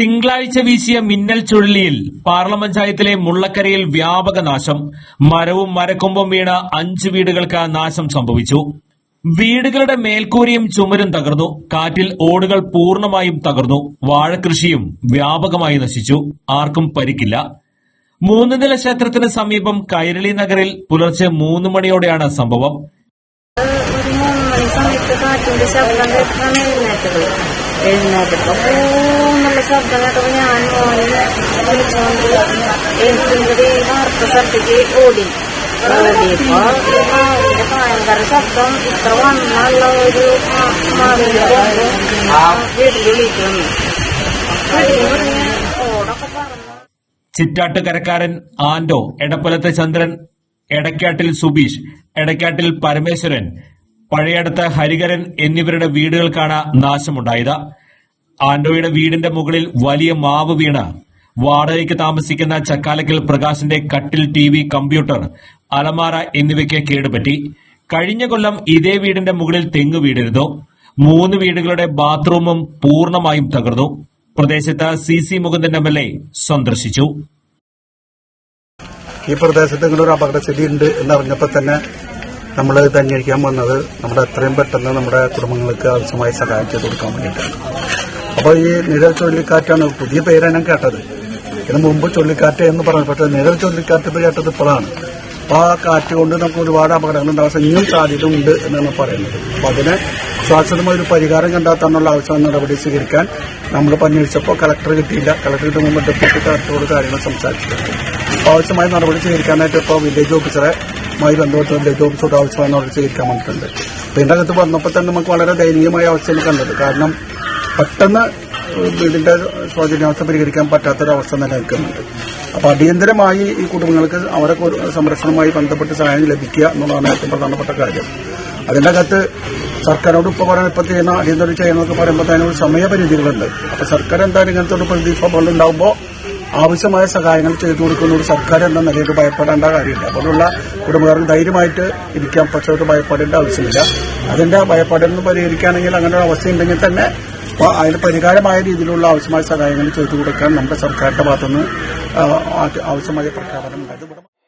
തിങ്കളാഴ്ച വീശിയ മിന്നൽ ചുഴലിയിൽ പാർലം പഞ്ചായത്തിലെ മുള്ളക്കരയിൽ വ്യാപക നാശം. മരവും മരക്കൊമ്പും വീണ അഞ്ച് വീടുകൾക്ക് നാശം സംഭവിച്ചു. വീടുകളുടെ മേൽക്കൂരയും ചുമരും തകർന്നു. കാറ്റിൽ ഓടുകൾ പൂർണമായും തകർന്നു. വാഴകൃഷിയും വ്യാപകമായി നശിച്ചു. ആർക്കും പരിക്കില്ല. മൂന്ന് നില ക്ഷേത്രത്തിന് സമീപം കൈരളി നഗറിൽ പുലർച്ചെ മൂന്ന് മണിയോടെയാണ് സംഭവം. ശബ്ദം ശബ്ദം ഞാൻ ഓടി ഭയങ്കര ശബ്ദം ഇത്ര വന്നുള്ള ഒരു മാ- മാവിന്റെ കൊണ്ട് വീട്ടിലേക്ക് വന്നു വീട്ടിൽ ഓടൊക്കെ പറഞ്ഞു ചിറ്റാട്ട് കരക്കാരൻ ആൻഡോ എടപ്പലത്തെ ചന്ദ്രൻ എടക്കാട്ടിൽ സുബീഷ് എടക്കാട്ടിൽ പരമേശ്വരൻ പഴയടത്ത് ഹരികരൻ എന്നിവരുടെ വീടുകൾക്കാണ് നാശമുണ്ടായത്. ആൻഡോയുടെ വീടിന്റെ മുകളിൽ വലിയ മാവ് വീണ് വാടകയ്ക്ക് താമസിക്കുന്ന ചക്കാലക്കൽ പ്രകാശിന്റെ കട്ടിൽ ടി വി കമ്പ്യൂട്ടർ അലമാര എന്നിവയ്ക്ക് കേടുപറ്റി. കഴിഞ്ഞ കൊല്ലം ഇതേ വീടിന്റെ മുകളിൽ തെങ്ങ് വീടിരുന്നു മൂന്ന് വീടുകളുടെ ബാത്റൂമും പൂർണമായും തകർന്നു. പ്രദേശത്ത് C C Mukundan M L A സന്ദർശിച്ചു. ഈ പ്രദേശത്ത് ഇങ്ങനെ ഒരു അപകടസ്ഥിതി ഉണ്ട് എന്നറിഞ്ഞപ്പോൾ തന്നെ നമ്മൾ ഇത് അന്വേഷിക്കാൻ വന്നത് നമ്മുടെ എത്രയും പെട്ടെന്ന് നമ്മുടെ കുടുംബങ്ങൾക്ക് ആവശ്യമായ സഹായം ചെയ്തു കൊടുക്കാൻ വേണ്ടിയിട്ടാണ്. അപ്പോൾ ഈ നിഴൽ ചുഴലിക്കാറ്റാണ് പുതിയ പേരാണ് കേട്ടത്. ഇതിനു മുമ്പ് ചുഴലിക്കാറ്റ് എന്ന് പറഞ്ഞു പക്ഷേ നിഴൽ ചുഴലിക്കാറ്റ് കേട്ടത് ഇപ്പോഴാണ്. അപ്പോൾ ആ കാറ്റ് കൊണ്ട് നമുക്ക് ഒരുപാട് അപകടങ്ങൾ ഉണ്ടാവാൻ ഇനിയും സാധ്യത ഉണ്ട് എന്നാണ് പറയുന്നത്. അപ്പോൾ അതിന് ശാശ്വതമായ ഒരു പരിഹാരം കണ്ടെത്താനുള്ള ആവശ്യമായ നടപടി സ്വീകരിക്കാൻ നമ്മൾ അന്വേഷിച്ചപ്പോൾ കളക്ടർ കിട്ടിയില്ല. കളക്ടർ കിട്ടുമ്പോൾ ഡെപ്യൂട്ടി കളക്ടറോട് കാര്യങ്ങൾ സംസാരിച്ചിട്ടുണ്ട് ആവശ്യമായ നടപടി സ്വീകരിക്കാനായിട്ട് ഇപ്പോൾ വില്ലേജ് ഓഫീസറെ മായി ബന്ധപ്പെട്ട് വില്ലേജ് ഓഫീസറോട് ആവശ്യമായ നടപടി സ്വീകരിക്കാൻ വന്നിട്ടുണ്ട്. അപ്പോൾ ഇതിന്റെ അകത്ത് വന്നപ്പോൾ തന്നെ നമുക്ക് വളരെ ദയനീയമായ അവസ്ഥയാണ് കണ്ടത്. കാരണം പെട്ടെന്ന് വീടിന്റെ സൗജന്യാവസ്ഥ പരിഹരിക്കാൻ പറ്റാത്തൊരവസ്ഥ നിലനിൽക്കുന്നുണ്ട്. അപ്പോൾ അടിയന്തരമായി ഈ കുടുംബങ്ങൾക്ക് അവരെ സംരക്ഷണവുമായി ബന്ധപ്പെട്ട് സഹായം ലഭിക്കുക എന്നുള്ളതാണ് ഏറ്റവും പ്രധാനപ്പെട്ട കാര്യം. അതിന്റെ അകത്ത് സർക്കാരോട് ഇപ്പോൾ പറയാൻ ഇപ്പോൾ ചെയ്യുന്ന അടിയന്തരം ചെയ്യണമെന്നൊക്കെ പറയുമ്പോൾ ഒരു സമയപരിധികളുണ്ട്. അപ്പോൾ സർക്കാർ എന്തായാലും ഇങ്ങനത്തെ ഒരു ഉണ്ടാകുമ്പോൾ ആവശ്യമായ സഹായങ്ങൾ ചെയ്തു കൊടുക്കുന്ന ഒരു സർക്കാർ എന്ന നിലയിൽ ഭയപ്പെടേണ്ട കാര്യമില്ല. അതുകൊണ്ടുള്ള കുടുംബക്കാർക്ക് ധൈര്യമായിട്ട് ഇരിക്കാൻ പക്ഷേ ഒരു ഭയപ്പെടേണ്ട ആവശ്യമില്ല. അതിന്റെ ഭയപ്പാടിൽ പരിഹരിക്കുകയാണെങ്കിൽ അങ്ങനെ ഒരു അവസ്ഥയുണ്ടെങ്കിൽ തന്നെ അപ്പോൾ അതിന് പരിഹാരമായ രീതിയിലുള്ള ആവശ്യമായ സഹായങ്ങൾ ചെയ്തു കൊടുക്കാൻ നമ്മുടെ സർക്കാരിന്റെ ഭാഗത്തുനിന്ന് ആവശ്യമായ പ്രഖ്യാപനം ഉണ്ടായത്